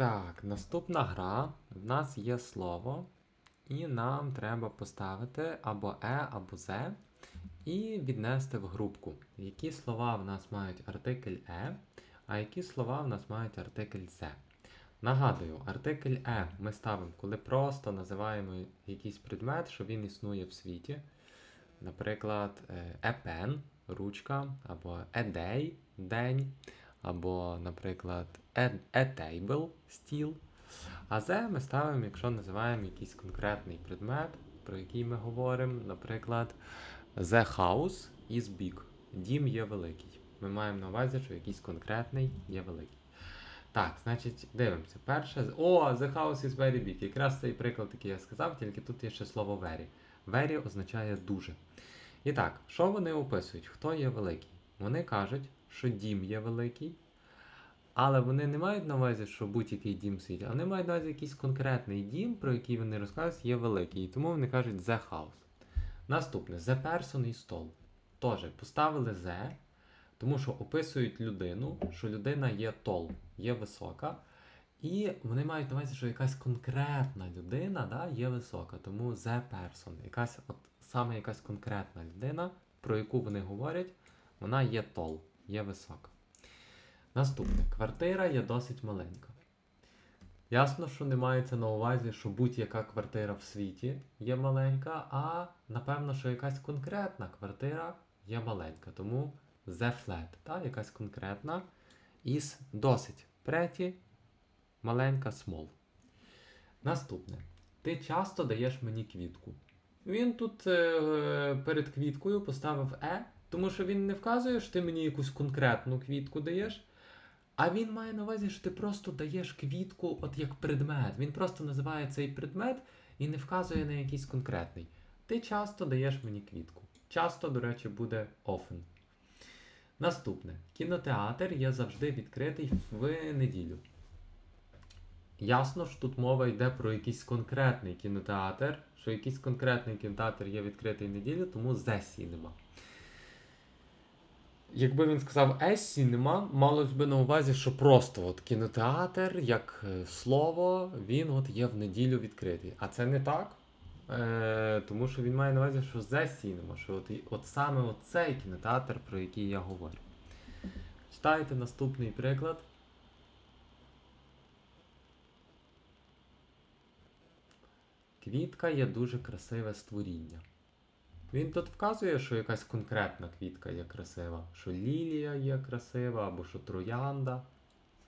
Так, наступна гра. В нас є слово, і нам треба поставити або е, або зе, і віднести в групку. Які слова в нас мають артикль е, а які слова в нас мають артикль зе. Нагадую, артикль е ми ставимо, коли просто називаємо якийсь предмет, що він існує в світі. Наприклад, е, a pen – ручка, або day – день, або, наприклад, a, a table – стіл. А the ми ставимо, якщо називаємо якийсь конкретний предмет, про який ми говоримо. Наприклад, the house is big. Дім є великий. Ми маємо на увазі, що якийсь конкретний є великий. Так, значить, дивимося. Перше. О, the house is very big. Якраз цей приклад, який я сказав, тільки тут є ще слово very. Very означає дуже. І так, що вони описують? Хто є великий? Вони кажуть, що дім є великий, але вони не мають на увазі, що будь-який дім світі, а вони мають на увазі якийсь конкретний дім, про який вони розказують, є великий. І тому вони кажуть the house. Наступне the person і стол. Тож, поставили the, тому що описують людину, що людина є tall, є висока. І вони мають на увазі, що якась конкретна людина да, є висока. Тому the person. Якась, от, саме якась конкретна людина, про яку вони говорять, вона є tall, є висока. Наступне. Квартира є досить маленька. Ясно, що не мається на увазі, що будь-яка квартира в світі є маленька, а напевно, що якась конкретна квартира є маленька. Тому the flat, та, якась конкретна із досить pretty, маленька small. Наступне. Ти часто даєш мені квітку. Він тут е, перед квіткою поставив е, тому що він не вказує, що ти мені якусь конкретну квітку даєш. А він має на увазі, що ти просто даєш квітку от як предмет. Він просто називає цей предмет і не вказує на якийсь конкретний. Ти часто даєш мені квітку. Часто, до речі, буде often. Наступне. Кінотеатр є завжди відкритий в неділю. Ясно, що тут мова йде про якийсь конкретний кінотеатр, що якийсь конкретний кінотеатр є відкритий в неділю, тому The Cinema. Якби він сказав «a cinema», малось би на увазі, що просто от кінотеатр, як е, слово, він от є в неділю відкритий. А це не так. Е, тому що він має на увазі, що The Cinema, що от, от саме цей кінотеатр, про який я говорю. Читайте наступний приклад. Квітка є дуже красиве створіння. Він тут вказує, що якась конкретна квітка є красива, що лілія є красива або що троянда.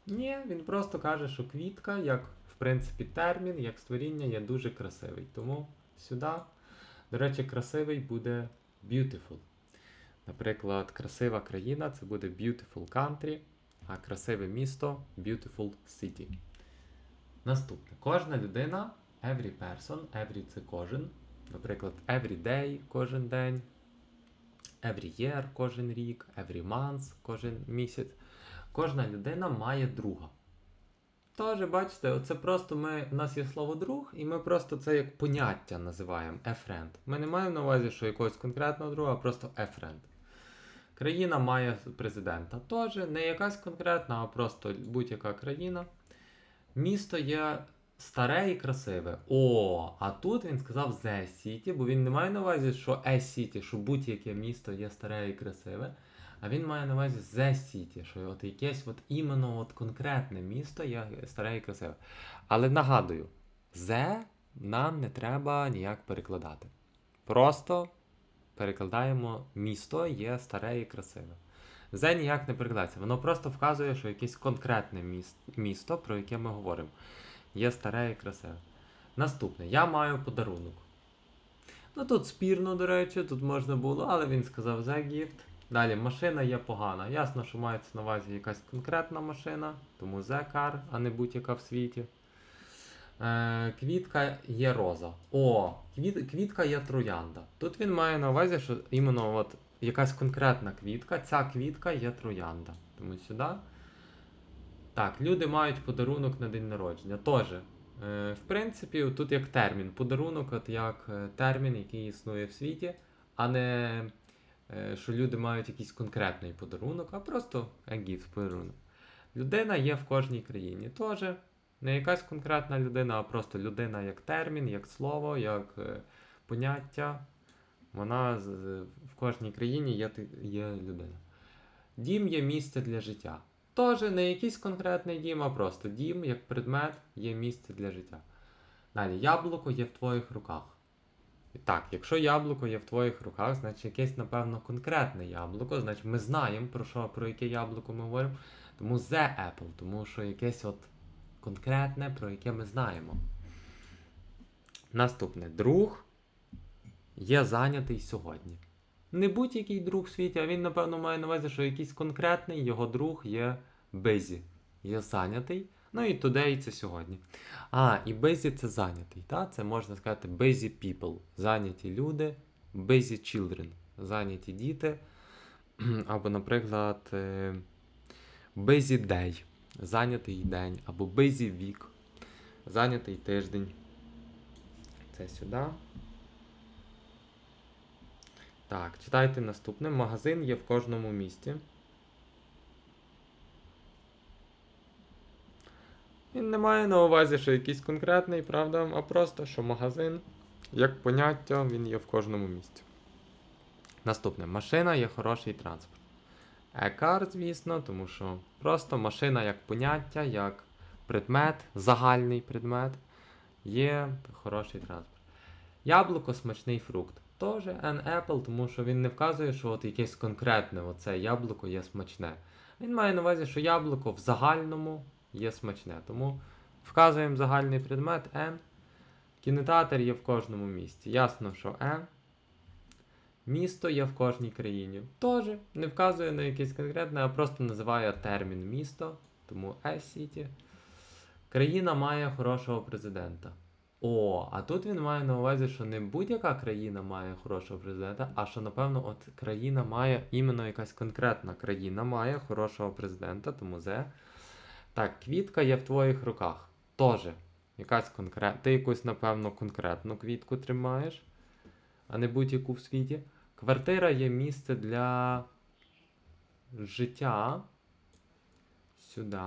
Ні, він просто каже, що квітка, як в принципі термін, як створіння є дуже красивий. Тому сюди, до речі, красивий буде beautiful. Наприклад, красива країна це буде beautiful country, а красиве місто beautiful city. Наступне. Кожна людина, every person, every це кожен. Наприклад, every day кожен день, every year кожен рік, every month кожен місяць. Кожна людина має друга. Тож, бачите, оце просто ми, у нас є слово друг, і ми просто це як поняття називаємо a friend. Ми не маємо на увазі, що якогось конкретного друга, а просто a friend. Країна має президента. Теж не якась конкретна, а просто будь-яка країна. Місто є старе і красиве. О, а тут він сказав The City, бо він не має на увазі, що A City, що будь-яке місто є старе і красиве. А він має на увазі The City, що от якесь от іменно от конкретне місто є старе і красиве. Але нагадую, The нам не треба ніяк перекладати. Просто перекладаємо місто є старе і красиве. The ніяк не перекладається. Воно просто вказує, що якесь конкретне міс- місто, про яке ми говоримо, є старе і красиве. Наступне. Я маю подарунок. Ну тут спірно, до речі, тут можна було, але він сказав The gift. Далі машина є погана. Ясно, що мається на увазі якась конкретна машина, тому The car, а не будь-яка в світі. Е, квітка є роза. О, квіт, квітка є троянда. Тут він має на увазі, що іменно от якась конкретна квітка, ця квітка є троянда. Тому сюди. Так, люди мають подарунок на день народження. Теж. Е, в принципі, тут як термін. Подарунок, от як е, термін, який існує в світі, а не е, що люди мають якийсь конкретний подарунок, а просто a подарунок. Людина є в кожній країні. Теж Не якась конкретна людина, а просто людина як термін, як слово, як поняття. Вона в кожній країні є, є людина. Дім є місце для життя. Тоже не якийсь конкретний дім, а просто дім як предмет є місце для життя. Далі, яблуко є в твоїх руках. І так, якщо яблуко є в твоїх руках, значить якесь, напевно, конкретне яблуко, значить ми знаємо, про що, про яке яблуко ми говоримо. Тому the apple, тому що якесь от конкретне, про яке ми знаємо. Наступне друг є зайнятий сьогодні. Не будь-який друг в світі, а він, напевно, має на увазі, що якийсь конкретний його друг є busy, є зайнятий. Ну і today це сьогодні. А, і busy це зайнятий. Та? Це можна сказати busy people. Зайняті люди, busy children. Зайняті діти. Або, наприклад, е, busy day. Зайнятий день. Або busy week. Зайнятий тиждень. Це сюди. Так, читайте наступне. Магазин є в кожному місті. Він не має на увазі, що якийсь конкретний, правда, а просто, що магазин, як поняття, він є в кожному місті. Наступне. Машина є хороший транспорт. Екар, звісно, тому що просто машина як поняття, як предмет, загальний предмет, є хороший транспорт. Яблуко смачний фрукт. Теж an apple, тому що він не вказує, що от якесь конкретне оце яблуко є смачне. Він має на увазі, що яблуко в загальному є смачне. Тому вказуємо загальний предмет N. Кінотеатр є в кожному місті. Ясно, що N. Місто є в кожній країні. Теж не вказує на якесь конкретне, а просто називає термін місто, тому E-City. Країна має хорошого президента. О, а тут він має на увазі, що не будь-яка країна має хорошого президента, а що, напевно, от країна має іменно якась конкретна країна має хорошого президента, тому зе. Так, квітка є в твоїх руках. Тоже. Якась конкрет... Ти якусь, напевно, конкретну квітку тримаєш, а не будь-яку в світі. Квартира є місце для життя. Сюди.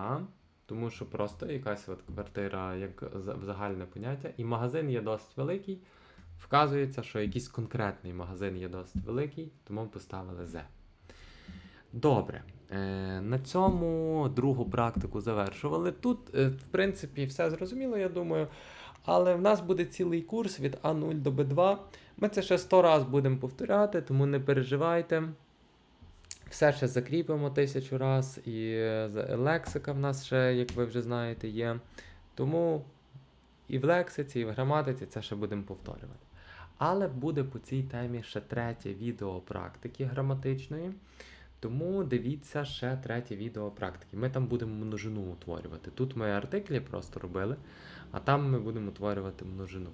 Тому що просто якась от квартира як загальне поняття. І магазин є досить великий. Вказується, що якийсь конкретний магазин є досить великий, тому поставили Z. Добре. Е, на цьому другу практику завершували. Тут, е, в принципі, все зрозуміло, я думаю. Але в нас буде цілий курс від А0 до Б2. Ми це ще 100 разів будемо повторяти, тому не переживайте. Все ще закріпимо тисячу раз, і е, лексика в нас ще, як ви вже знаєте, є. Тому і в лексиці, і в граматиці це ще будемо повторювати. Але буде по цій темі ще третє відео практики граматичної. Тому дивіться ще третє відео практики. Ми там будемо множину утворювати. Тут ми артиклі просто робили, а там ми будемо утворювати множину.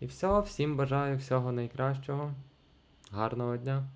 І все, всім бажаю всього найкращого. Гарного дня!